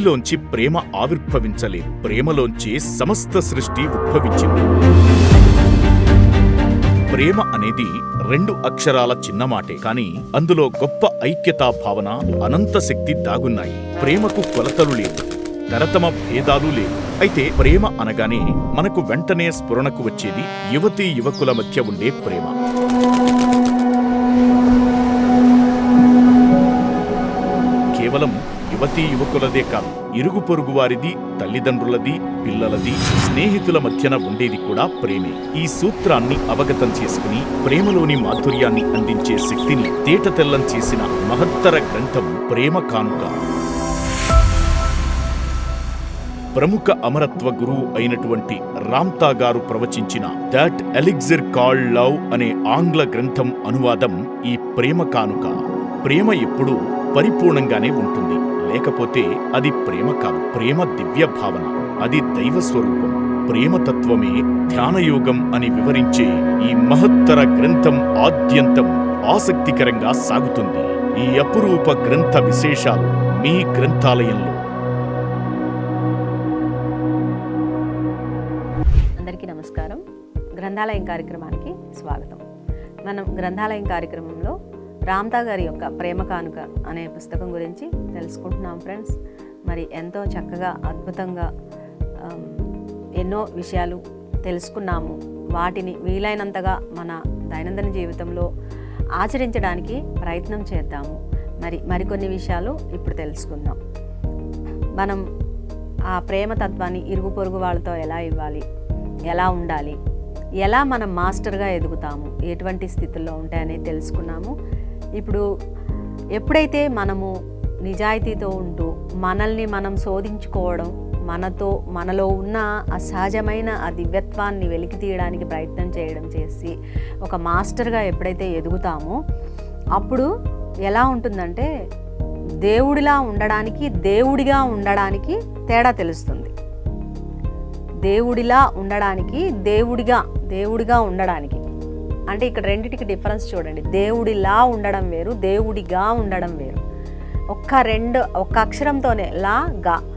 లోంచి ప్రేమ ఆవిర్భవించలేదు. ప్రేమలోంచి సమస్త సృష్టి ఉద్భవించింది. ప్రేమ అనేది రెండు అక్షరాల చిన్న మాటే కానీ అందులో గొప్ప ఐక్యతా భావన అనంత శక్తి దాగున్నాయి. ప్రేమకు కొలతలు లేవు తరతమ భేదాలు లేవు. అయితే ప్రేమ అనగానే మనకు వెంటనే స్ఫురణకు వచ్చేది యువతీ యువకుల మధ్య ఉండే ప్రేమ. కేవలం యువతీ యువకులదే కాదు. ఇరుగు పొరుగు వారిది తల్లిదండ్రులది పిల్లలది స్నేహితుల మధ్యన ఉండేది కూడా ప్రేమే. ఈ సూత్రాన్ని అవగతం చేసుకుని ప్రేమలోని మాధుర్యాన్ని అందించే శక్తిని తేటతెల్లం చేసిన మహత్తర గ్రంథం ప్రేమ కానుక. ప్రముఖ అమరత్వ గురువు అయినటువంటి రామ్తా గారు ప్రవచించిన దాట్ ఎలిగ్జిర్ కాల్డ్ లవ్ అనే ఆంగ్ల గ్రంథం అనువాదం ఈ ప్రేమ కానుక. ప్రేమ ఎప్పుడూ పరిపూర్ణంగానే ఉంటుంది. లేకపోతే అది ప్రేమ కాదు. ప్రేమ దివ్య భావన. అది దైవ స్వరూపం. ప్రేమతత్వమే ధ్యానయోగం అని వివరించే ఈ మహత్తర గ్రంథం ఆద్యంతం ఆసక్తికరంగా సాగుతుంది. ఈ అపురూప గ్రంథ విశేషాలు మీ గ్రంథాలయంలో. అందరికీ నమస్కారం. గ్రంథాలయం కార్యక్రమానికి స్వాగతం. మనం గ్రంథాలయం కార్యక్రమంలో రామ్తా గారి యొక్క ప్రేమ కానుక అనే పుస్తకం గురించి తెలుసుకుంటున్నాం ఫ్రెండ్స్ మరి ఎంతో చక్కగా అద్భుతంగా ఎన్నో విషయాలు తెలుసుకున్నాము. వాటిని వీలైనంతగా మన దైనందిన జీవితంలో ఆచరించడానికి ప్రయత్నం చేద్దాము. మరి మరికొన్ని విషయాలు ఇప్పుడు తెలుసుకుందాం. మనం ఆ ప్రేమ తత్వాన్ని ఇరుగు పొరుగు వాళ్ళతో ఎలా ఇవ్వాలి? ఎలా ఉండాలి? ఎలా మనం మాస్టర్గా ఎదుగుతాము? ఎటువంటి స్థితుల్లో ఉంటాయనేది తెలుసుకున్నాము. ఇప్పుడు ఎప్పుడైతే మనము నిజాయితీతో ఉంటూ మనల్ని మనం శోధించుకోవడం మనతో మనలో ఉన్న అసహజమైన ఆ దివ్యత్వాన్ని వెలికి తీయడానికి ప్రయత్నం చేయడం చేసి ఒక మాస్టర్గా ఎప్పుడైతే ఎదుగుతామో అప్పుడు ఎలా ఉంటుందంటే దేవుడిలా ఉండడానికి దేవుడిగా ఉండడానికి తేడా తెలుస్తుంది. దేవుడిలా ఉండడానికి దేవుడిగా దేవుడిగా ఉండడానికి. అంటే ఇక్కడ రెండిటికి డిఫరెన్స్ చూడండి. దేవుడిలా ఉండడం వేరు దేవుడిగా ఉండడం వేరు. ఒక్క రెండు ఒక్క అక్షరంతోనే లా గా.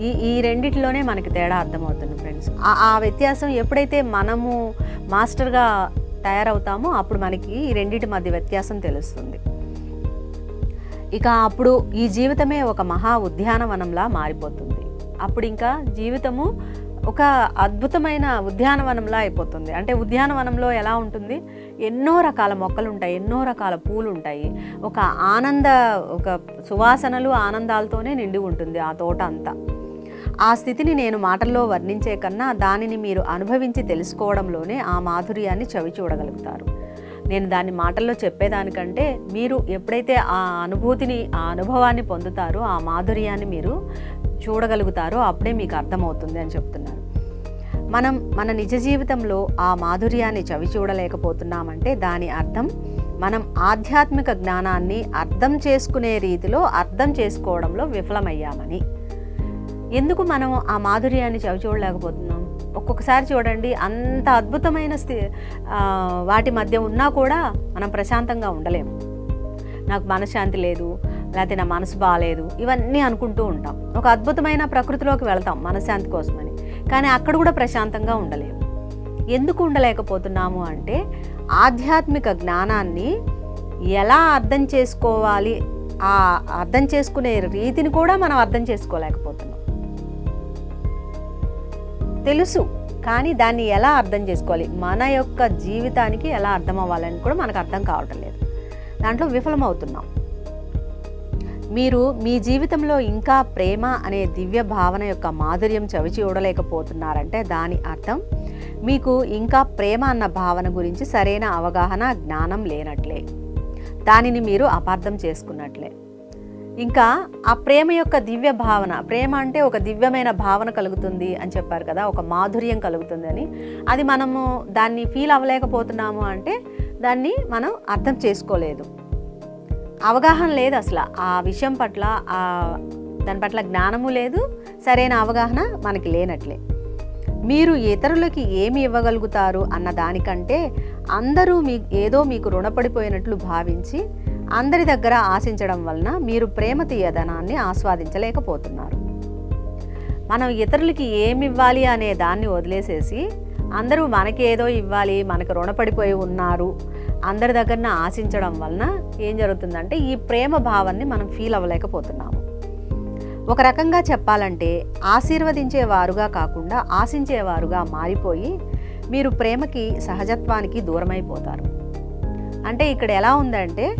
ఈ ఈ రెండిటిలోనే మనకి తేడా అర్థమవుతుంది ఫ్రెండ్స్ ఆ వ్యత్యాసం ఎప్పుడైతే మనము మాస్టర్గా తయారవుతామో అప్పుడు మనకి ఈ రెండింటి మధ్య వ్యత్యాసం తెలుస్తుంది. ఇక అప్పుడు ఈ జీవితమే ఒక మహా ఉద్యానవనంలా మారిపోతుంది. అప్పుడు ఇంకా జీవితము ఒక అద్భుతమైన ఉద్యానవనంలా అయిపోతుంది. అంటే ఉద్యానవనంలో ఎలా ఉంటుంది? ఎన్నో రకాల మొక్కలు ఉంటాయి ఎన్నో రకాల పూలు ఉంటాయి ఒక ఆనంద ఒక సువాసనలు ఆనందాలతోనే నిండి ఉంటుంది ఆ తోట అంతా. ఆ స్థితిని నేను మాటల్లో వర్ణించే కన్నా దానిని మీరు అనుభవించి తెలుసుకోవడంలోనే ఆ మాధుర్యాన్ని చవి చూడగలుగుతారు. నేను దాన్ని మాటల్లో చెప్పేదానికంటే మీరు ఎప్పుడైతే ఆ అనుభూతిని ఆ అనుభవాన్ని పొందుతారో ఆ మాధుర్యాన్ని మీరు చూడగలుగుతారో అప్పుడే మీకు అర్థమవుతుంది అని చెప్తున్నారు. మనం మన నిజ జీవితంలో ఆ మాధుర్యాన్ని చవి చూడలేకపోతున్నామంటే దాని అర్థం మనం ఆధ్యాత్మిక జ్ఞానాన్ని అర్థం చేసుకునే రీతిలో అర్థం చేసుకోవడంలో విఫలమయ్యామని. ఎందుకు మనం ఆ మాధుర్యాన్ని చవి చూడలేకపోతున్నాం? ఒక్కొక్కసారి చూడండి అంత అద్భుతమైన స్థి వాటి మధ్య ఉన్నా కూడా మనం ప్రశాంతంగా ఉండలేము. నాకు మనశ్శాంతి లేదు లేకపోతే నా మనసు బాగాలేదు ఇవన్నీ అనుకుంటూ ఉంటాం. ఒక అద్భుతమైన ప్రకృతిలోకి వెళ్తాం మనశ్శాంతి కోసమని. కానీ అక్కడ కూడా ప్రశాంతంగా ఉండలేము. ఎందుకు ఉండలేకపోతున్నాము అంటే ఆధ్యాత్మిక జ్ఞానాన్ని ఎలా అర్థం చేసుకోవాలి ఆ అర్థం చేసుకునే రీతిని కూడా మనం అర్థం చేసుకోలేకపోతున్నాం. తెలుసు కానీ దాన్ని ఎలా అర్థం చేసుకోవాలి మన యొక్క జీవితానికి ఎలా అర్థం అవ్వాలని కూడా మనకు అర్థం కావటం లేదు. దాంట్లో విఫలమవుతున్నాం. మీరు మీ జీవితంలో ఇంకా ప్రేమ అనే దివ్య భావన యొక్క మాధుర్యం చవి చూడలేకపోతున్నారంటే దాని అర్థం మీకు ఇంకా ప్రేమ అన్న భావన గురించి సరైన అవగాహన జ్ఞానం లేనట్లే. దానిని మీరు అపార్థం చేసుకున్నట్లే. ఇంకా ఆ ప్రేమ యొక్క దివ్య భావన ప్రేమ అంటే ఒక దివ్యమైన భావన కలుగుతుంది అని చెప్పారు కదా ఒక మాధుర్యం కలుగుతుంది అని. అది మనము దాన్ని ఫీల్ అవ్వలేకపోతున్నాము అంటే దాన్ని మనం అర్థం చేసుకోలేదు. అవగాహన లేదు అసలు. ఆ విషయం పట్ల దాని పట్ల జ్ఞానము లేదు సరైన అవగాహన మనకి లేనట్లే. మీరు ఇతరులకి ఏమి ఇవ్వగలుగుతారు అన్న దానికంటే అందరూ మీ ఏదో మీకు రుణపడిపోయినట్లు భావించి అందరి దగ్గర ఆశించడం వలన మీరు ప్రేమ తీయదనాన్ని ఆస్వాదించలేకపోతున్నారు. మనం ఇతరులకి ఏమి ఇవ్వాలి అనే దాన్ని వదిలేసేసి అందరూ మనకి ఏదో ఇవ్వాలి మనకు రుణపడిపోయి ఉన్నారు అందరి దగ్గరన ఆశించడం వలన ఏం జరుగుతుందంటే ఈ ప్రేమ భావాన్ని మనం ఫీల్ అవ్వలేకపోతున్నాము. ఒక రకంగా చెప్పాలంటే ఆశీర్వదించేవారుగా కాకుండా ఆశించేవారుగా మారిపోయి మీరు ప్రేమకి సహజత్వానికి దూరమైపోతారు. అంటే ఇక్కడ ఎలా ఉందంటే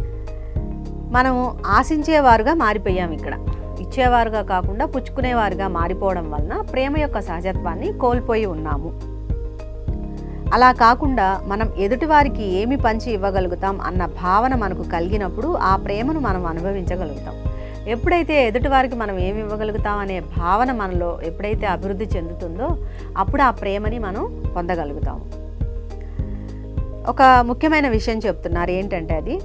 మనము ఆశించేవారుగా మారిపోయాం ఇక్కడ. ఇచ్చేవారుగా కాకుండా పుచ్చుకునేవారుగా మారిపోవడం వలన ప్రేమ యొక్క సహజత్వాన్ని కోల్పోయి ఉన్నాము. అలా కాకుండా మనం ఎదుటివారికి ఏమి పంచి ఇవ్వగలుగుతాం అన్న భావన మనకు కలిగినప్పుడు ఆ ప్రేమను మనం అనుభవించగలుగుతాం. ఎప్పుడైతే ఎదుటివారికి మనం ఏమి ఇవ్వగలుగుతాం అనే భావన మనలో ఎప్పుడైతే అభివృద్ధి చెందుతుందో అప్పుడు ఆ ప్రేమని మనం పొందగలుగుతాము. ఒక ముఖ్యమైన విషయం చెప్తున్నారు. ఏంటంటే అది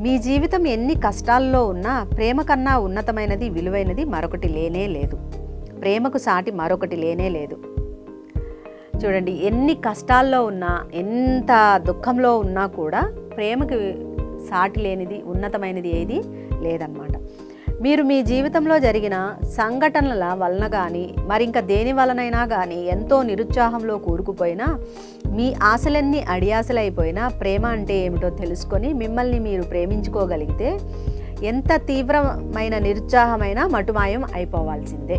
మీ జీవితం ఎన్ని కష్టాల్లో ఉన్నా ప్రేమ కన్నా ఉన్నతమైనది విలువైనది మరొకటి లేనే లేదు. ప్రేమకు సాటి మరొకటి లేనే లేదు. చూడండి ఎన్ని కష్టాల్లో ఉన్నా ఎంత దుఃఖంలో ఉన్నా కూడా ప్రేమకి సాటి లేనిది ఉన్నతమైనది ఏది లేదన్నమాట. మీరు మీ జీవితంలో జరిగిన సంఘటనల వలన కానీ మరింక దేని వలనైనా కానీ ఎంతో నిరుత్సాహంలో కూరుకుపోయినా మీ ఆశలన్నీ అడియాసలైపోయినా ప్రేమ అంటే ఏమిటో తెలుసుకొని మిమ్మల్ని మీరు ప్రేమించుకోగలిగితే ఎంత తీవ్రమైన నిరుత్సాహమైనా మటుమాయం అయిపోవాల్సిందే.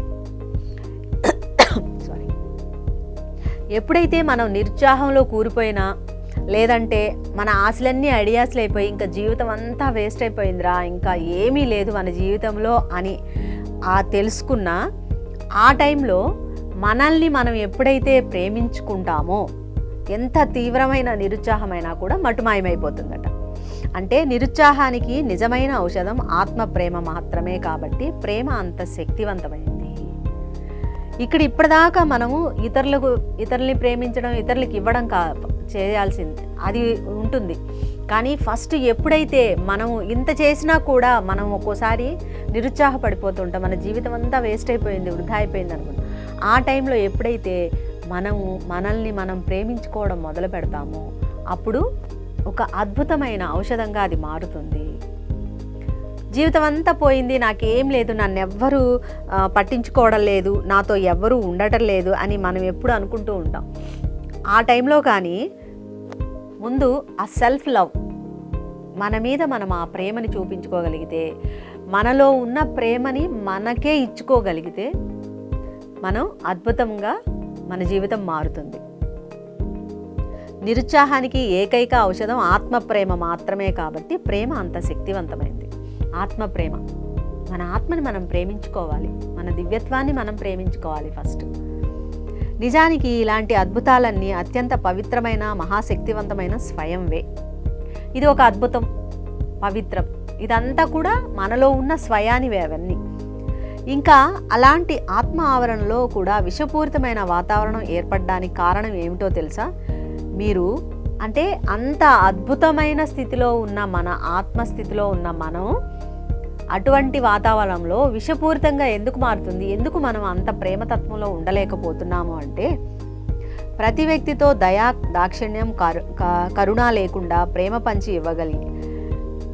ఎప్పుడైతే మనం నిరుత్సాహంలో కూరిపోయినా లేదంటే మన ఆశలన్నీ ఐడియాస్లు అయిపోయి ఇంకా జీవితం అంతా వేస్ట్ అయిపోయిందిరా ఇంకా ఏమీ లేదు మన జీవితంలో అని ఆ తెలుసుకున్న ఆ టైంలో మనల్ని మనం ఎప్పుడైతే ప్రేమించుకుంటామో ఎంత తీవ్రమైన నిరుత్సాహమైనా కూడా మటుమాయమైపోతుందట. అంటే నిరుత్సాహానికి నిజమైన ఔషధం ఆత్మ ప్రేమ మాత్రమే కాబట్టి ప్రేమ అంత శక్తివంతమైంది. ఇక్కడ ఇప్పటిదాకా మనము ఇతరులకు ఇతరుల్ని ప్రేమించడం ఇతరులకు ఇవ్వడం కా చేయాల్సింది అది ఉంటుంది. కానీ ఫస్ట్ ఎప్పుడైతే మనము ఇంత చేసినా కూడా మనం ఒక్కోసారి నిరుత్సాహపడిపోతుంటాం. మన జీవితం అంతా వేస్ట్ అయిపోయింది వృధా అయిపోయింది అనుకుంటాం. ఆ టైంలో ఎప్పుడైతే మనము మనల్ని మనం ప్రేమించుకోవడం మొదలు పెడతామో అప్పుడు ఒక అద్భుతమైన ఔషధంగా అది మారుతుంది. జీవితం అంతా పోయింది నాకేం లేదు నన్ను ఎవ్వరూ పట్టించుకోవడం లేదు నాతో ఎవ్వరూ ఉండటం లేదు అని మనం ఎప్పుడు అనుకుంటూ ఉంటాం. ఆ టైంలో కానీ ముందు ఆ సెల్ఫ్ లవ్ మన మీద మనం ఆ ప్రేమని చూపించుకోగలిగితే మనలో ఉన్న ప్రేమని మనకే ఇచ్చుకోగలిగితే మనం అద్భుతంగా మన జీవితం మారుతుంది. నిరుత్సాహానికి ఏకైక ఔషధం ఆత్మ ప్రేమ మాత్రమే కాబట్టి ప్రేమ అంత శక్తివంతమైంది. ఆత్మ ప్రేమ మన ఆత్మని మనం ప్రేమించుకోవాలి. మన దివ్యత్వాన్ని మనం ప్రేమించుకోవాలి ఫస్ట్. నిజానికి ఇలాంటి అద్భుతాలన్నీ అత్యంత పవిత్రమైన మహాశక్తివంతమైన స్వయంవే. ఇది ఒక అద్భుతం. పవిత్రం. ఇదంతా కూడా మనలో ఉన్న స్వయానివే అవన్నీ. ఇంకా అలాంటి ఆత్మ ఆవరణలో కూడా విషపూరితమైన వాతావరణం ఏర్పడడానికి కారణం ఏమిటో తెలుసా? మీరు అంటే అంత అద్భుతమైన స్థితిలో ఉన్న మన ఆత్మస్థితిలో ఉన్న మనం అటువంటి వాతావరణంలో విషపూరితంగా ఎందుకు మారుతుంది? ఎందుకు మనం అంత ప్రేమతత్వంలో ఉండలేకపోతున్నాము అంటే ప్రతి వ్యక్తితో దయా దాక్షిణ్యం కరు క- కరుణ లేకుండా ప్రేమ పంచి ఇవ్వగలిగి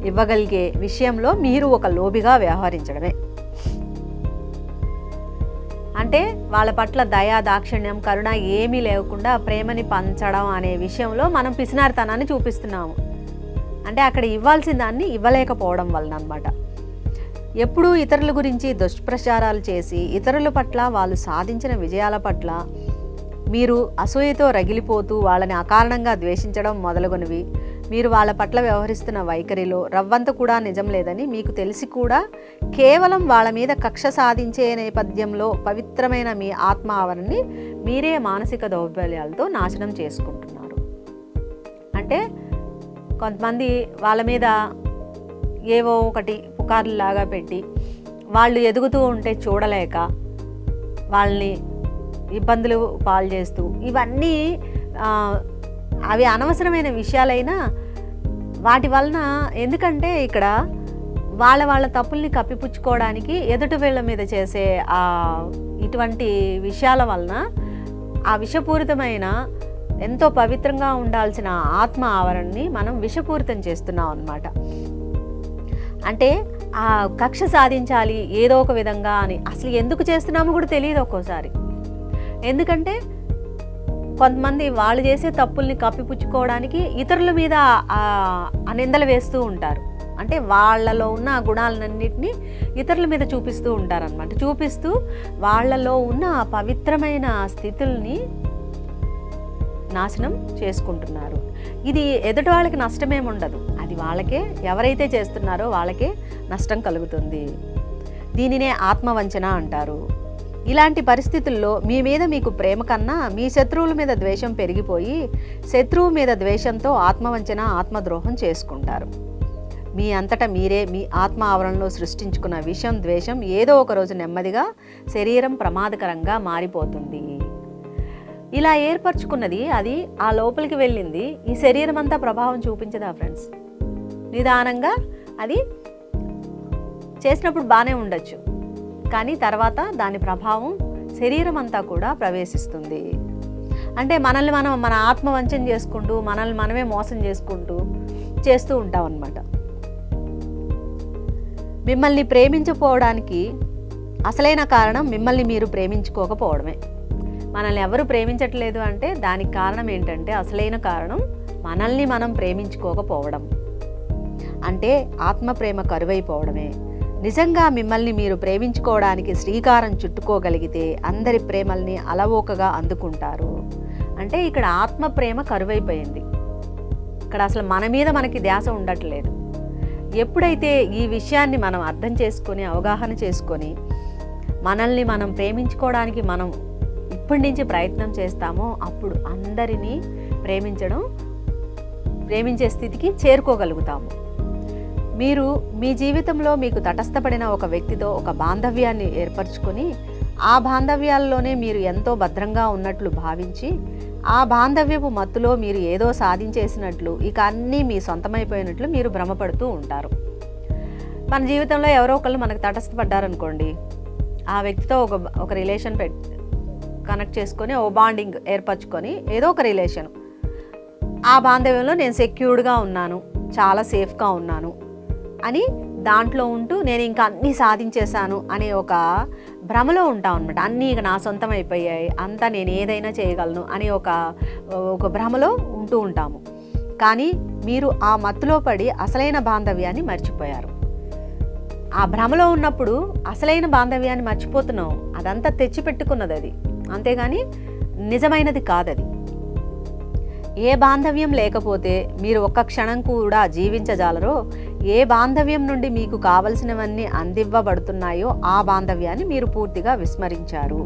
ఇవ్వగలిగే విషయంలో మీరు ఒక లోబిగా వ్యవహరించడమే. అంటే వాళ్ళ పట్ల దయా దాక్షిణ్యం కరుణ ఏమీ లేకుండా ప్రేమని పంచడం అనే విషయంలో మనం పిసినారితనాన్ని చూపిస్తున్నాము. అంటే అక్కడ ఇవ్వాల్సిన దాన్ని ఇవ్వలేకపోవడం వలన అనమాట ఎప్పుడూ ఇతరుల గురించి దుష్ప్రచారాలు చేసి ఇతరుల పట్ల వాళ్ళు సాధించిన విజయాల పట్ల మీరు అసూయతో రగిలిపోతూ వాళ్ళని అకారణంగా ద్వేషించడం మొదలుగునవి. మీరు వాళ్ళ పట్ల వ్యవహరిస్తున్న వైఖరిలో రవ్వంత కూడా నిజం లేదని మీకు తెలిసి కూడా కేవలం వాళ్ళ మీద కక్ష సాధించే నేపథ్యంలో పవిత్రమైన మీ ఆత్మ ఆవరణని మీరే మానసిక దౌర్బల్యాలతో నాశనం చేసుకుంటున్నారు. అంటే కొంతమంది వాళ్ళ మీద ఏవో ఒకటి పుకార్లాగా పెట్టి వాళ్ళు ఎదుగుతూ ఉంటే చూడలేక వాళ్ళని ఇబ్బందులు పాలు చేస్తూ ఇవన్నీ అవి అనవసరమైన విషయాలైనా వాటి వలన ఎందుకంటే ఇక్కడ వాళ్ళ వాళ్ళ తప్పుల్ని కప్పిపుచ్చుకోవడానికి ఎదుటి వీళ్ళ మీద చేసే ఆ ఇటువంటి విషయాల వలన ఆ విషపూరితమైన ఎంతో పవిత్రంగా ఉండాల్సిన ఆత్మ ఆవరణని మనం విషపూరితం చేస్తున్నాం అన్నమాట. అంటే కక్ష సాధించాలి ఏదో ఒక విధంగా అని. అసలు ఎందుకు చేస్తున్నామో కూడా తెలియదు ఒక్కోసారి. ఎందుకంటే కొంతమంది వాళ్ళు చేసే తప్పుల్ని కప్పిపుచ్చుకోవడానికి ఇతరుల మీద అనిందలు నిందలు వేస్తూ ఉంటారు. అంటే వాళ్ళలో ఉన్న ఆ గుణాలన్నింటినీ ఇతరుల మీద చూపిస్తూ ఉంటారనమాట చూపిస్తూ వాళ్ళలో ఉన్న ఆ పవిత్రమైన స్థితుల్ని నాశనం చేసుకుంటున్నారు. ఇది ఎదుటి వాళ్ళకి నష్టమేముండదు. వాళ్ళకే ఎవరైతే చేస్తున్నారో వాళ్ళకే నష్టం కలుగుతుంది. దీనినే ఆత్మవంచన అంటారు. ఇలాంటి పరిస్థితుల్లో మీ మీద మీకు ప్రేమ కన్నా మీ శత్రువుల మీద ద్వేషం పెరిగిపోయి శత్రువు మీద ద్వేషంతో ఆత్మవంచన ఆత్మద్రోహం చేసుకుంటారు. మీ అంతటా మీరే మీ ఆత్మ ఆవరణలో సృష్టించుకున్న విషం ద్వేషం ఏదో ఒక రోజు నెమ్మదిగా శరీరం ప్రమాదకరంగా మారిపోతుంది. ఇలా ఏర్పరచుకున్నది అది ఆ లోపలికి వెళ్ళింది. ఈ శరీరం అంతా ప్రభావం చూపించదా ఫ్రెండ్స్? నిదానంగా అది చేసినప్పుడు బాగానే ఉండొచ్చు. కానీ తర్వాత దాని ప్రభావం శరీరం అంతా కూడా ప్రవేశిస్తుంది. అంటే మనల్ని మనం మన ఆత్మ వంచన చేసుకుంటూ మనల్ని మనమే మోసం చేసుకుంటూ చేస్తూ ఉంటాం అన్నమాట మిమ్మల్ని ప్రేమించకపోవడానికి అసలైన కారణం మిమ్మల్ని మీరు ప్రేమించుకోకపోవడమే. మనల్ని ఎవరు ప్రేమించట్లేదు అంటే దానికి కారణం ఏంటంటే అసలైన కారణం మనల్ని మనం ప్రేమించుకోకపోవడం. అంటే ఆత్మ ప్రేమ కరువైపోవడమే. నిజంగా మిమ్మల్ని మీరు ప్రేమించుకోవడానికి శ్రీకారం చుట్టుకోగలిగితే అందరి ప్రేమల్ని అలవోకగా అందుకుంటారు. అంటే ఇక్కడ ఆత్మ ప్రేమ కరువైపోయింది. ఇక్కడ అసలు మన మీద మనకి ధ్యాస ఉండట్లేదు. ఎప్పుడైతే ఈ విషయాన్ని మనం అర్థం చేసుకొని అవగాహన చేసుకొని మనల్ని మనం ప్రేమించుకోవడానికి మనం ఇప్పటి నుంచి ప్రయత్నం చేస్తామో అప్పుడు అందరినీ ప్రేమించడం ప్రేమించే స్థితికి చేరుకోగలుగుతాము. మీరు మీ జీవితంలో మీకు తటస్థపడిన ఒక వ్యక్తితో ఒక బాంధవ్యాన్ని ఏర్పరచుకొని ఆ బాంధవ్యాల్లోనే మీరు ఎంతో భద్రంగా ఉన్నట్లు భావించి ఆ బాంధవ్యపు మత్తులో మీరు ఏదో సాధించేసినట్లు ఇక అన్నీ మీ సొంతమైపోయినట్లు మీరు భ్రమపడుతూ ఉంటారు. మన జీవితంలో ఎవరో ఒకళ్ళు మనకు తటస్థపడ్డారనుకోండి ఆ వ్యక్తితో ఒక ఒక రిలేషన్ పెట్ కనెక్ట్ చేసుకొని ఓ బాండింగ్ ఏర్పరచుకొని ఏదో ఒక రిలేషన్. ఆ బాంధవ్యంలో నేను సెక్యూర్డ్గా ఉన్నాను చాలా సేఫ్గా ఉన్నాను అని దాంట్లో ఉంటూ నేను ఇంకా అన్నీ సాధించేశాను అనే ఒక భ్రమలో ఉంటాం అనమాట అన్నీ ఇక నా సొంతం అయిపోయాయి అంతా నేను ఏదైనా చేయగలను అనే ఒక ఒక భ్రమలో ఉంటూ ఉంటాము. కానీ మీరు ఆ మత్తులో పడి అసలైన బాంధవ్యాన్ని మర్చిపోయారు. ఆ భ్రమలో ఉన్నప్పుడు అసలైన బాంధవ్యాన్ని మర్చిపోతున్నాం అదంతా తెచ్చిపెట్టుకున్నది అది. అంతేగాని నిజమైనది కాదది. ఏ బాంధవ్యం లేకపోతే మీరు ఒక్క క్షణం కూడా జీవించజాలరో. ఏ బాంధవ్యం నుండి మీకు కావలసినవన్నీ అందివ్వబడుతున్నాయో ఆ బాంధవ్యాన్ని మీరు పూర్తిగా విస్మరించారు.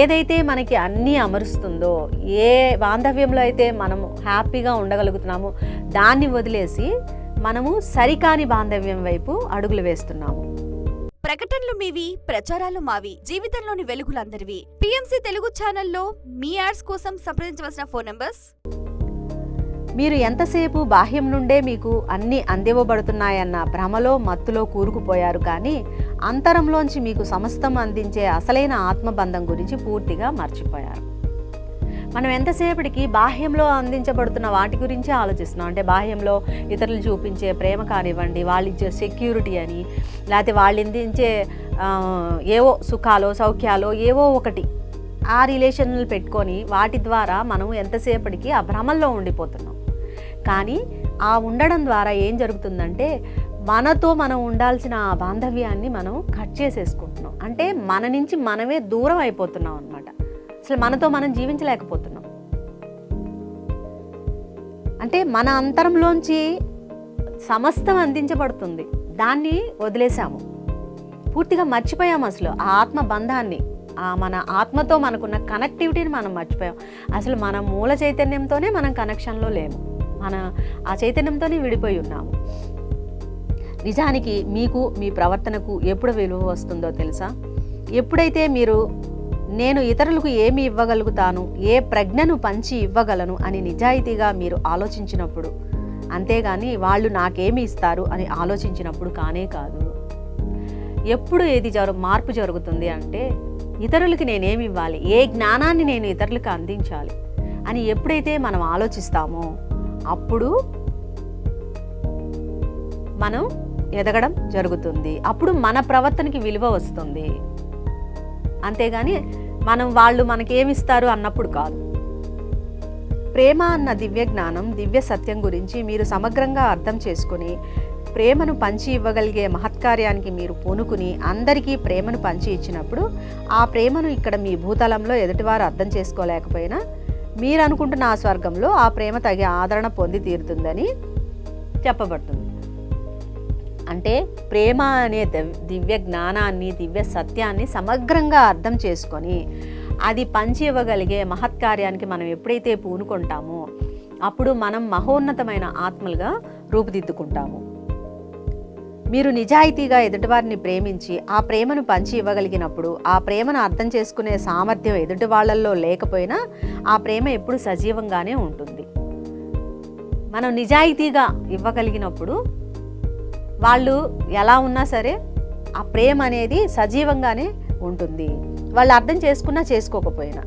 ఏదైతే మనకి అన్నీ అమరుస్తుందో ఏ బాంధవ్యంలో అయితే మనము హ్యాపీగా ఉండగలుగుతున్నామో దాన్ని వదిలేసి మనము సరికాని బాంధవ్యం వైపు అడుగులు వేస్తున్నాము. ప్రకటనలు మీవి ప్రచారాలు మావి జీవితంలోని వెలుగులందరివి. పిఎంసీ తెలుగు ఛానల్లో మీ యాడ్స్ కోసం సంప్రదించవలసిన ఫోన్ నంబర్స్? మీరు ఎంతసేపు బాహ్యం నుండే మీకు అన్నీ అందివ్వబడుతున్నాయన్న భ్రమలో మత్తులో కూరుకుపోయారు కానీ అంతరంలోంచి మీకు సమస్తం అందించే అసలైన ఆత్మబంధం గురించి పూర్తిగా మర్చిపోయారు. మనం ఎంతసేపటికి బాహ్యంలో అందించబడుతున్న వాటి గురించి ఆలోచిస్తున్నాం. అంటే బాహ్యంలో ఇతరులు చూపించే ప్రేమ కానివ్వండి వాళ్ళు ఇచ్చే సెక్యూరిటీ అని లేకపోతే వాళ్ళు అందించే ఏవో సుఖాలో సౌఖ్యాలో ఏవో ఒకటి ఆ రిలేషన్లు పెట్టుకొని వాటి ద్వారా మనం ఎంతసేపటికి ఆ భ్రమల్లో ఉండిపోతున్నాం. కానీ ఆ ఉండడం ద్వారా ఏం జరుగుతుందంటే మనతో మనం ఉండాల్సిన ఆ బాంధవ్యాన్ని మనం కట్ చేసేసుకుంటున్నాం. అంటే మన నుంచి మనమే దూరం అయిపోతున్నాం అనమాట అసలు మనతో మనం జీవించలేకపోతున్నాం. అంటే మన అంతరంలోంచి సమస్తం అందించబడుతుంది. దాన్ని వదిలేసాము. పూర్తిగా మర్చిపోయాము అసలు ఆ ఆత్మ బంధాన్ని. ఆ మన ఆత్మతో మనకున్న కనెక్టివిటీని మనం మర్చిపోయాం. అసలు మన మూల చైతన్యంతోనే మనం కనెక్షన్లో లేము. మన ఆ చైతన్యంతోనే విడిపోయి ఉన్నాము. నిజానికి మీకు మీ ప్రవర్తనకు ఎప్పుడు విలువ వస్తుందో తెలుసా? ఎప్పుడైతే మీరు నేను ఇతరులకు ఏమి ఇవ్వగలుగుతాను? ఏ ప్రజ్ఞను పంచి ఇవ్వగలను? అని నిజాయితీగా మీరు ఆలోచించినప్పుడు. అంతేగాని వాళ్ళు నాకేమి ఇస్తారు? అని ఆలోచించినప్పుడు కానే కాదు. ఎప్పుడు ఏది జరు మార్పు జరుగుతుంది అంటే ఇతరులకి నేనేమి ఇవ్వాలి? ఏ జ్ఞానాన్ని నేను ఇతరులకు అందించాలి? అని ఎప్పుడైతే మనం ఆలోచిస్తామో అప్పుడు మనం ఎదగడం జరుగుతుంది. అప్పుడు మన ప్రవర్తనకి విలువ వస్తుంది. అంతేగాని మనం వాళ్ళు మనకేమిస్తారు అన్నప్పుడు కాదు. ప్రేమ అన్న దివ్య జ్ఞానం దివ్య సత్యం గురించి మీరు సమగ్రంగా అర్థం చేసుకుని ప్రేమను పంచి ఇవ్వగలిగే మహత్కార్యానికి మీరు పూనుకుని అందరికీ ప్రేమను పంచి ఇచ్చినప్పుడు ఆ ప్రేమను ఇక్కడ మీ భూతలంలో ఎదుటివారు అర్థం చేసుకోలేకపోయినా మీరు అనుకుంటున్న ఆ స్వర్గంలో ఆ ప్రేమ తగి ఆదరణ పొంది తీరుతుందని చెప్పబడుతుంది. అంటే ప్రేమ అనే దివ్య జ్ఞానాన్ని దివ్య సత్యాన్ని సమగ్రంగా అర్థం చేసుకొని అది పంచి ఇవ్వగలిగే మహత్కార్యానికి మనం ఎప్పుడైతే పూనుకుంటామో అప్పుడు మనం మహోన్నతమైన ఆత్మలుగా రూపుదిద్దుకుంటాము. మీరు నిజాయితీగా ఎదుటివారిని ప్రేమించి ఆ ప్రేమను పంచి ఇవ్వగలిగినప్పుడు ఆ ప్రేమను అర్థం చేసుకునే సామర్థ్యం ఎదుటి వాళ్ళల్లో లేకపోయినా ఆ ప్రేమ ఎప్పుడు సజీవంగానే ఉంటుంది. మనం నిజాయితీగా ఇవ్వగలిగినప్పుడు వాళ్ళు ఎలా ఉన్నా సరే ఆ ప్రేమ అనేది సజీవంగానే ఉంటుంది. వాళ్ళు అర్థం చేసుకున్నా చేసుకోకపోయినా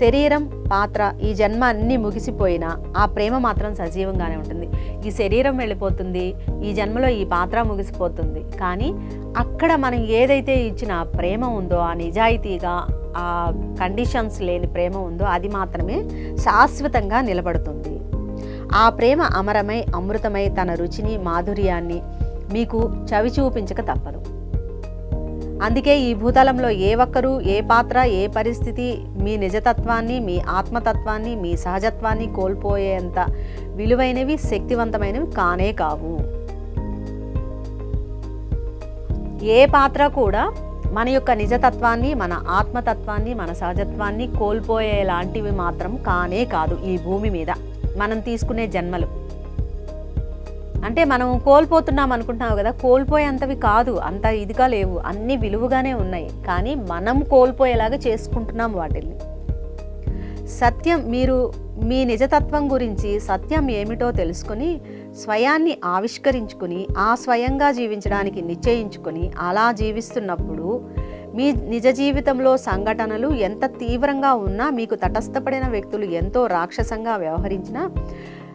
శరీరం పాత్ర ఈ జన్మ అన్నీ ముగిసిపోయినా ఆ ప్రేమ మాత్రం సజీవంగానే ఉంటుంది. ఈ శరీరం వెళ్ళిపోతుంది ఈ జన్మలో ఈ పాత్ర ముగిసిపోతుంది. కానీ అక్కడ మనం ఏదైతే ఇచ్చిన ఆ ప్రేమ ఉందో ఆ నిజాయితీగా ఆ కండిషన్స్ లేని ప్రేమ ఉందో అది మాత్రమే శాశ్వతంగా నిలబడుతుంది. ఆ ప్రేమ అమరమై అమృతమై తన రుచిని మాధుర్యాన్ని మీకు చవి చూపించక తప్పదు. అందుకే ఈ భూతలంలో ఏ ఒక్కరూ ఏ పాత్ర ఏ పరిస్థితి మీ నిజతత్వాన్ని మీ ఆత్మతత్వాన్ని మీ సహజత్వాన్ని కోల్పోయేంత విలువైనవి శక్తివంతమైనవి కానే కావు. ఏ పాత్ర కూడా మన యొక్క నిజతత్వాన్ని మన ఆత్మతత్వాన్ని మన సహజత్వాన్ని కోల్పోయేలాంటివి మాత్రం కానే కాదు ఈ భూమి మీద. మనం తీసుకునే జన్మలు. అంటే మనం కోల్పోతున్నాం అనుకుంటున్నావు కదా కోల్పోయేంతవి కాదు అంత ఇదిగా లేవు అన్ని విలువగానే ఉన్నాయి. కానీ మనం కోల్పోయేలాగా చేసుకుంటున్నాం వాటిని సత్యం మీరు మీ నిజతత్వం గురించి సత్యం ఏమిటో తెలుసుకొని స్వయాన్ని ఆవిష్కరించుకుని ఆ స్వయంగా జీవించడానికి నిశ్చయించుకొని అలా జీవిస్తున్నప్పుడు మీ నిజ జీవితంలో సంఘటనలు ఎంత తీవ్రంగా ఉన్నా మీకు తటస్థపడిన వ్యక్తులు ఎంతో రాక్షసంగా వ్యవహరించినా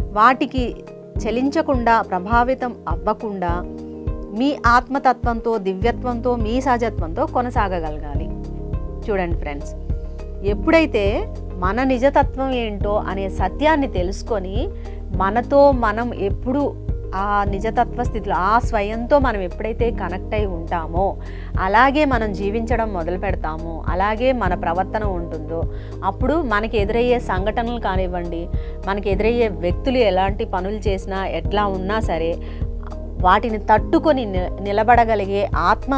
వాటికి చలించకుండా ప్రభావితం అవ్వకుండా మీ ఆత్మతత్వంతో దివ్యత్వంతో మీ సహజత్వంతో కొనసాగగలగాలి. చూడండి ఫ్రెండ్స్ ఎప్పుడైతే మన నిజతత్వం ఏంటో అనే సత్యాన్ని తెలుసుకొని మనతో మనం ఎప్పుడు ఆ నిజతత్వ స్థితిలో ఆ స్వయంతో మనం ఎప్పుడైతే కనెక్ట్ అయి ఉంటామో అలాగే మనం జీవించడం మొదలు పెడతామో అలాగే మన ప్రవర్తన ఉంటుందో అప్పుడు మనకి ఎదురయ్యే సంఘటనలు కానివ్వండి మనకి ఎదురయ్యే వ్యక్తులు ఎలాంటి పనులు చేసినా ఎట్లా ఉన్నా సరే వాటిని తట్టుకొని ని- నిలబడగలిగే ఆత్మ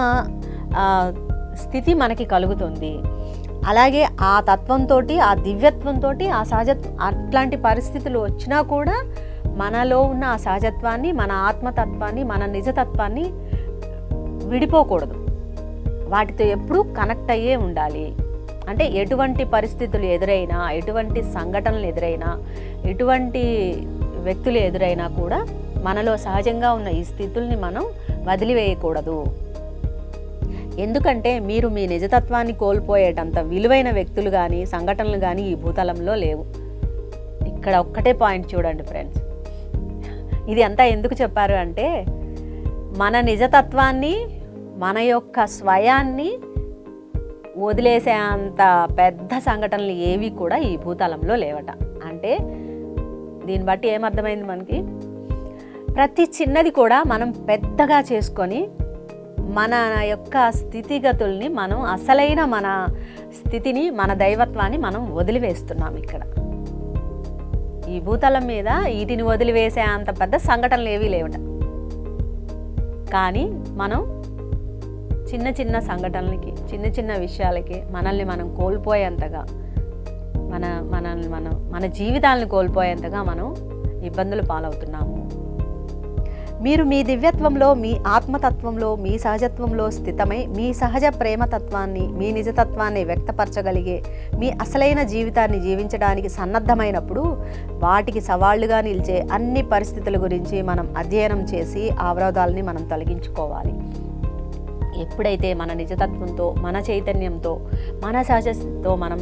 స్థితి మనకి కలుగుతుంది. అలాగే ఆ తత్వంతో ఆ దివ్యత్వంతో ఆ సహజ అట్లాంటి పరిస్థితులు వచ్చినా కూడా మనలో ఉన్న ఆ సహజత్వాన్ని మన ఆత్మతత్వాన్ని మన నిజతత్వాన్ని విడిపోకూడదు. వాటితో ఎప్పుడూ కనెక్ట్ అయ్యే ఉండాలి. అంటే ఎటువంటి పరిస్థితులు ఎదురైనా ఎటువంటి సంఘటనలు ఎదురైనా ఎటువంటి వ్యక్తులు ఎదురైనా కూడా మనలో సహజంగా ఉన్న ఈ స్థితుల్ని మనం వదిలివేయకూడదు. ఎందుకంటే మీరు మీ నిజతత్వాన్ని కోల్పోయేటంత విలువైన వ్యక్తులు కానీ సంఘటనలు కానీ ఈ భూతలంలో లేవు. ఇక్కడ ఒక్కటే పాయింట్ చూడండి ఫ్రెండ్స్. ఇది అంతా ఎందుకు చెప్పారు అంటే మన నిజతత్వాన్ని మన యొక్క స్వయాన్ని వదిలేసే అంత పెద్ద సంఘటనలు ఏవి కూడా ఈ భూతలంలో లేవట. అంటే దీన్ని బట్టి ఏమర్థమైంది మనకి? ప్రతి చిన్నది కూడా మనం పెద్దగా చేసుకొని మన యొక్క స్థితిగతుల్ని మనం అసలైన మన స్థితిని మన దైవత్వాన్ని మనం వదిలివేస్తున్నాం ఇక్కడ. ఈ భూతలం మీద వీటిని వదిలివేసే అంత పెద్ద సంఘటనలు ఏవీ లేవట. కానీ మనం చిన్న చిన్న సంఘటనలకి చిన్న చిన్న విషయాలకి మనల్ని మనం కోల్పోయేంతగా మన మనల్ని మనం మన జీవితాలను కోల్పోయేంతగా మనం ఇబ్బందులు పాలవుతున్నాము. మీరు మీ దివ్యత్వంలో మీ ఆత్మతత్వంలో మీ సహజత్వంలో స్థితమై మీ సహజ ప్రేమతత్వాన్ని మీ నిజతత్వాన్ని వ్యక్తపరచగలిగే మీ అసలైన జీవితాన్ని జీవించడానికి సన్నద్ధమైనప్పుడు వాటికి సవాళ్ళుగా నిలిచే అన్ని పరిస్థితుల గురించి మనం అధ్యయనం చేసి అవరోధాలని మనం తొలగించుకోవాలి. ఎప్పుడైతే మన నిజతత్వంతో మన చైతన్యంతో మన సహజతో మనం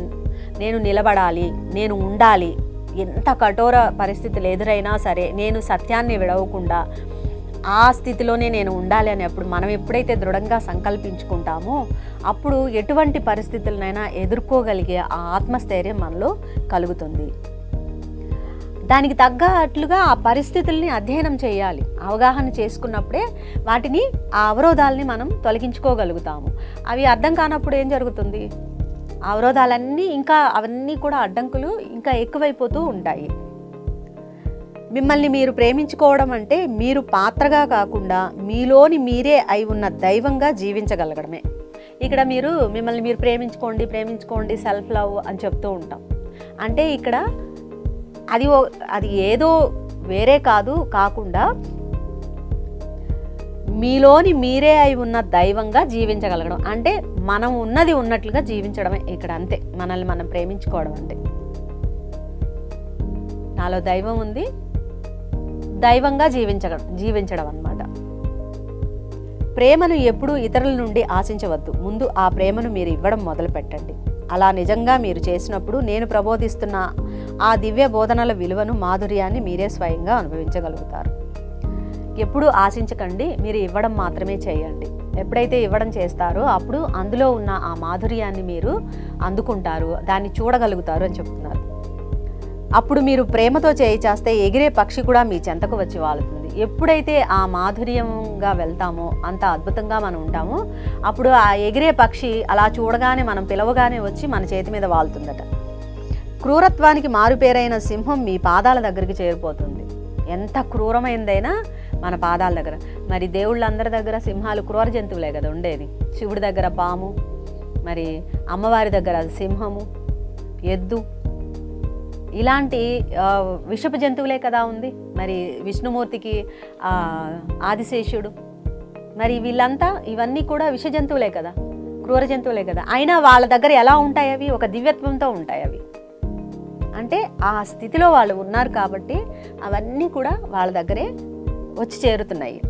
నేను నిలబడాలి నేను ఉండాలి ఎంత కఠోర పరిస్థితులు ఎదురైనా సరే నేను సత్యాన్ని విడవకుండా ఆ స్థితిలోనే నేను ఉండాలి అని అప్పుడు మనం ఎప్పుడైతే దృఢంగా సంకల్పించుకుంటామో అప్పుడు ఎటువంటి పరిస్థితులనైనా ఎదుర్కోగలిగే ఆ ఆత్మస్థైర్యం మనలో కలుగుతుంది. దానికి తగ్గట్లుగా ఆ పరిస్థితుల్ని అధ్యయనం చేయాలి. అవగాహన చేసుకున్నప్పుడే వాటిని ఆ అవరోధాలని మనం తొలగించుకోగలుగుతాము. అవి అర్థం కానప్పుడు ఏం జరుగుతుంది? ఆ అవరోధాలన్నీ ఇంకా అవన్నీ కూడా అడ్డంకులు ఇంకా ఎక్కువైపోతూ ఉంటాయి. మిమ్మల్ని మీరు ప్రేమించుకోవడం అంటే మీరు పాత్రగా కాకుండా మీలోని మీరే అయి ఉన్న దైవంగా జీవించగలగడమే. ఇక్కడ మీరు మిమ్మల్ని మీరు ప్రేమించుకోండి ప్రేమించుకోండి సెల్ఫ్ లవ్ అని చెప్తూ ఉంటాం. అంటే ఇక్కడ అది ఓ- అది ఏదో వేరే కాదు కాకుండా మీలోని మీరే అయి ఉన్న దైవంగా జీవించగలగడం. అంటే మనం ఉన్నది ఉన్నట్లుగా జీవించడమే ఇక్కడ అంతే. మనల్ని మనం ప్రేమించుకోవడం అంటే నాలో దైవం ఉంది దైవంగా జీవించడం జీవించడం అన్నమాట. ప్రేమను ఎప్పుడూ ఇతరుల నుండి ఆశించవద్దు. ముందు ఆ ప్రేమను మీరు ఇవ్వడం మొదలు పెట్టండి అలా నిజంగా మీరు చేసినప్పుడు నేను ప్రబోధిస్తున్న ఆ దివ్య బోధనల విలువను మాధుర్యాన్ని మీరే స్వయంగా అనుభవించగలుగుతారు. ఎప్పుడూ ఆశించకండి మీరు ఇవ్వడం మాత్రమే చేయండి. ఎప్పుడైతే ఇవ్వడం చేస్తారో అప్పుడు అందులో ఉన్న ఆ మాధుర్యాన్ని మీరు అందుకుంటారు దాన్ని చూడగలుగుతారు అని చెప్తున్నారు. అప్పుడు మీరు ప్రేమతో చేయి చేస్తే ఎగిరే పక్షి కూడా మీ చెంతకు వచ్చి వాలుతుంది. ఎప్పుడైతే ఆ మాధుర్యంగా వెళ్తామో అంత అద్భుతంగా మనం ఉంటామో అప్పుడు ఆ ఎగిరే పక్షి అలా చూడగానే మనం పిలవగానే వచ్చి మన చేతి మీద వాలుతుందట. క్రూరత్వానికి మారుపేరైన సింహం మీ పాదాల దగ్గరికి చేరిపోతుంది. ఎంత క్రూరమైందైనా మన పాదాల దగ్గర. మరి దేవుళ్ళందరి దగ్గర సింహాలు క్రూర జంతువులే కదా ఉండేది. శివుడి దగ్గర పాము మరి అమ్మవారి దగ్గర సింహము ఎద్దు ఇలాంటి విషపు జంతువులే కదా ఉంది. మరి విష్ణుమూర్తికి ఆదిశేషుడు. మరి వీళ్ళంతా ఇవన్నీ కూడా విష జంతువులే కదా. క్రూర జంతువులే కదా. అయినా వాళ్ళ దగ్గర ఎలా ఉంటాయి అవి? ఒక దివ్యత్వంతో ఉంటాయి అవి. అంటే ఆ స్థితిలో వాళ్ళు ఉన్నారు కాబట్టి అవన్నీ కూడా వాళ్ళ దగ్గరే వచ్చి చేరుతున్నాయి.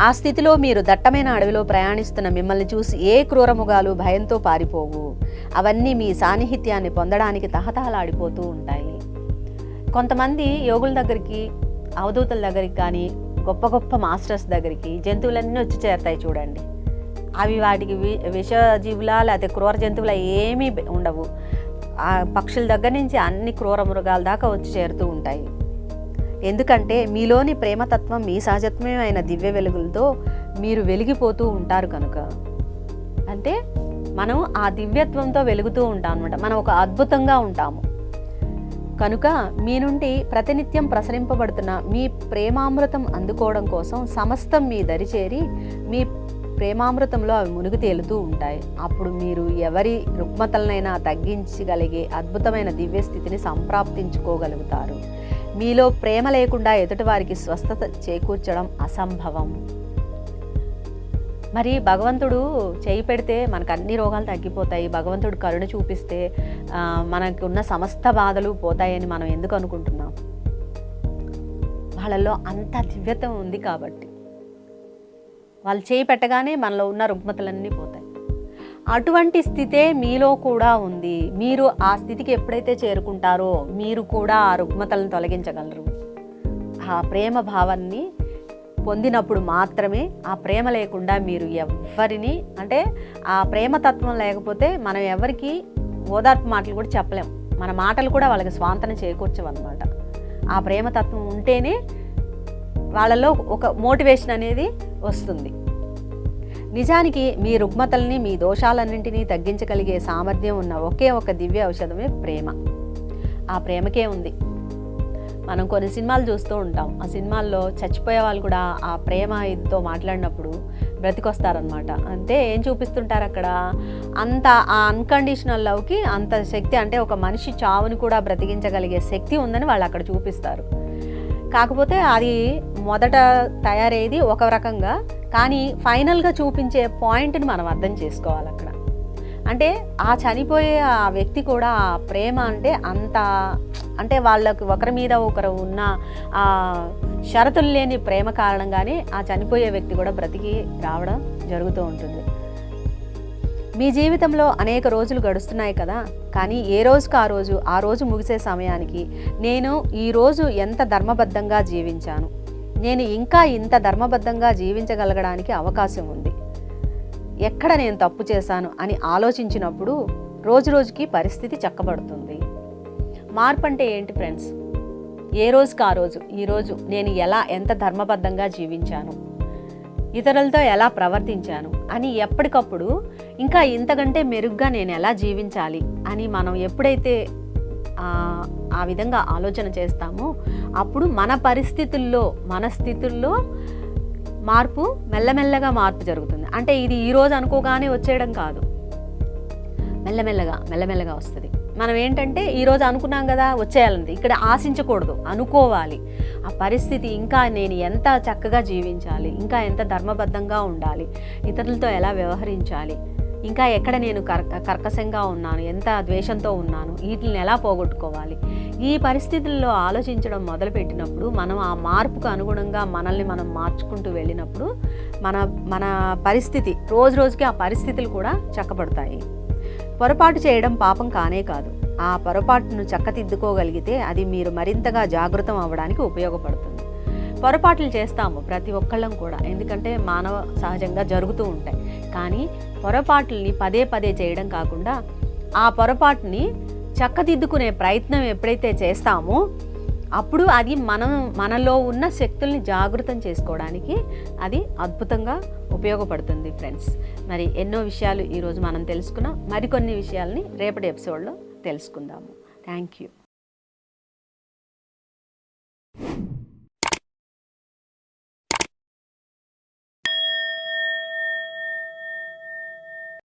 ఆ స్థితిలో మీరు దట్టమైన అడవిలో ప్రయాణిస్తున్న మిమ్మల్ని చూసి ఏ క్రూరముగాలు భయంతో పారిపోవు. అవన్నీ మీ సాన్నిహిత్యాన్ని పొందడానికి తహతహలాడిపోతూ ఉంటాయి. కొంతమంది యోగుల దగ్గరికి అవధూతల దగ్గరికి కానీ గొప్ప గొప్ప మాస్టర్స్ దగ్గరికి జంతువులన్నీ వచ్చి చేరతాయి చూడండి. అవి వాటికి వి విషజీవుల లేకపోతే క్రూర జంతువుల ఏమీ ఉండవు. ఆ పక్షుల దగ్గర నుంచి అన్ని క్రూర మృగాల దాకా వచ్చి చేరుతూ ఉంటాయి. ఎందుకంటే మీలోని ప్రేమతత్వం మీ సహజత్వమైన దివ్య వెలుగులతో మీరు వెలిగిపోతూ ఉంటారు కనుక. అంటే మనం ఆ దివ్యత్వంతో వెలుగుతూ ఉంటాం అనమాట మనం ఒక అద్భుతంగా ఉంటాము. కనుక మీ నుండి ప్రతినిత్యం ప్రసరింపబడుతున్న మీ ప్రేమామృతం అందుకోవడం కోసం సమస్తం మీ దరి చేరి మీ ప్రేమామృతంలో అవి మునిగి తేలుతూ ఉంటాయి. అప్పుడు మీరు ఎవరి రుగ్మతలనైనా తగ్గించగలిగే అద్భుతమైన దివ్య స్థితిని సంప్రాప్తించుకోగలుగుతారు. మీలో ప్రేమ లేకుండా ఎదుటివారికి స్వస్థత చేకూర్చడం అసంభవం. మరి భగవంతుడు చేయి పెడితే మనకు అన్ని రోగాలు తగ్గిపోతాయి. భగవంతుడు కరుణ చూపిస్తే మనకు ఉన్న సమస్త బాధలు పోతాయని మనం ఎందుకు అనుకుంటున్నాం? వాళ్ళల్లో అంత దివ్యత ఉంది కాబట్టి. వాళ్ళు చేయి పెట్టగానే మనలో ఉన్న రుగ్మతలన్నీ పోతాయి. అటువంటి స్థితే మీలో కూడా ఉంది. మీరు ఆ స్థితికి ఎప్పుడైతే చేరుకుంటారో మీరు కూడా ఆ రుగ్మతలను తొలగించగలరు. ఆ ప్రేమ భావాన్ని పొందినప్పుడు మాత్రమే ఆ ప్రేమ లేకుండా మీరు ఎవ్వరిని అంటే ఆ ప్రేమతత్వం లేకపోతే మనం ఎవరికి ఓదార్పు మాటలు కూడా చెప్పలేం. మన మాటలు కూడా వాళ్ళకి స్వాంతన చేకూర్చవన్నమాట. ఆ ప్రేమతత్వం ఉంటేనే వాళ్ళలో ఒక మోటివేషన్ అనేది వస్తుంది. నిజానికి మీ రుగ్మతల్ని మీ దోషాలన్నింటినీ తగ్గించగలిగే సామర్థ్యం ఉన్న ఒకే ఒక దివ్య ఔషధమే ప్రేమ. ఆ ప్రేమకే ఉంది. మనం కొన్ని సినిమాలు చూస్తూ ఉంటాం. ఆ సినిమాల్లో చచ్చిపోయే వాళ్ళు కూడా ఆ ప్రేమ ఇదితో మాట్లాడినప్పుడు బ్రతికొస్తారనమాట అంటే ఏం చూపిస్తుంటారు అక్కడ? అంత ఆ అన్కండిషనల్ లవ్కి అంత శక్తి అంటే ఒక మనిషి చావుని కూడా బ్రతికించగలిగే శక్తి ఉందని వాళ్ళు అక్కడ చూపిస్తారు. కాకపోతే అది మొదట తయారయ్యేది ఒక రకంగా కానీ ఫైనల్గా చూపించే పాయింట్ని మనం అర్థం చేసుకోవాలి అక్కడ. అంటే ఆ చనిపోయే ఆ వ్యక్తి కూడా ఆ ప్రేమ అంటే అంత అంటే వాళ్ళకి ఒకరి మీద ఒకరు ఉన్న ఆ షరతులు లేని ప్రేమ కారణంగానే ఆ చనిపోయే వ్యక్తి కూడా బ్రతికి రావడం జరుగుతూ ఉంటుంది. మీ జీవితంలో అనేక రోజులు గడుస్తున్నాయి కదా కానీ ఏ రోజుకు ఆ రోజు ఆ రోజు ముగిసే సమయానికి నేను ఈరోజు ఎంత ధర్మబద్ధంగా జీవించాను? నేను ఇంకా ఇంత ధర్మబద్ధంగా జీవించగలగడానికి అవకాశం ఉంది. ఎక్కడ నేను తప్పు చేశాను అని ఆలోచించినప్పుడు రోజు రోజుకి పరిస్థితి చక్కబడుతుంది. మార్పు అంటే ఏంటి ఫ్రెండ్స్? ఏ రోజుకి ఆ రోజు? ఈరోజు నేను ఎలా ఎంత ధర్మబద్ధంగా జీవించాను? ఇతరులతో ఎలా ప్రవర్తించాను? అని ఎప్పటికప్పుడు ఇంకా ఇంతకంటే మెరుగ్గా నేను ఎలా జీవించాలి అని మనం ఎప్పుడైతే ఆ, ఆ విధంగా ఆలోచన చేస్తామో అప్పుడు మన పరిస్థితుల్లో మన స్థితుల్లో మార్పు మెల్లమెల్లగా మార్పు జరుగుతుంది. అంటే ఇది ఈరోజు అనుకోగానే వచ్చేయడం కాదు. మెల్లమెల్లగా మెల్లమెల్లగా వస్తుంది. మనం ఏంటంటే ఈరోజు అనుకున్నాం కదా వచ్చేయాలంది ఇక్కడ ఆశించకూడదు అనుకోవాలి. ఆ పరిస్థితి ఇంకా నేను ఎంత చక్కగా జీవించాలి ఇంకా ఎంత ధర్మబద్ధంగా ఉండాలి ఇతరులతో ఎలా వ్యవహరించాలి ఇంకా ఎక్కడ నేను కర్ కర్కశంగా ఉన్నాను? ఎంత ద్వేషంతో ఉన్నాను? వీటిని ఎలా పోగొట్టుకోవాలి? ఈ పరిస్థితుల్లో ఆలోచించడం మొదలుపెట్టినప్పుడు మనం ఆ మార్పుకు అనుగుణంగా మనల్ని మనం మార్చుకుంటూ వెళ్ళినప్పుడు మన మన పరిస్థితి రోజు రోజుకి ఆ పరిస్థితులు కూడా చక్కబడతాయి. పొరపాటు చేయడం పాపం కానే కాదు. ఆ పొరపాటును చక్కదిద్దుకోగలిగితే అది మీరు మరింతగా జాగృతం అవ్వడానికి ఉపయోగపడుతుంది. పొరపాట్లు చేస్తాము ప్రతి ఒక్కళ్ళం కూడా. ఎందుకంటే మానవ సహజంగా జరుగుతూ ఉంటాయి. కానీ పొరపాట్లని పదే పదే చేయడం కాకుండా ఆ పొరపాటుని చక్కదిద్దుకునే ప్రయత్నం ఎప్పుడైతే చేస్తామో అప్పుడు అది మనం మనలో ఉన్న శక్తుల్ని జాగృతం చేసుకోవడానికి అది అద్భుతంగా ఉపయోగపడుతుంది ఫ్రెండ్స్. మరి ఎన్నో విషయాలు ఈరోజు మనం తెలుసుకున్నాం. మరికొన్ని విషయాల్ని రేపటి ఎపిసోడ్లో తెలుసుకుందాము. Thank you.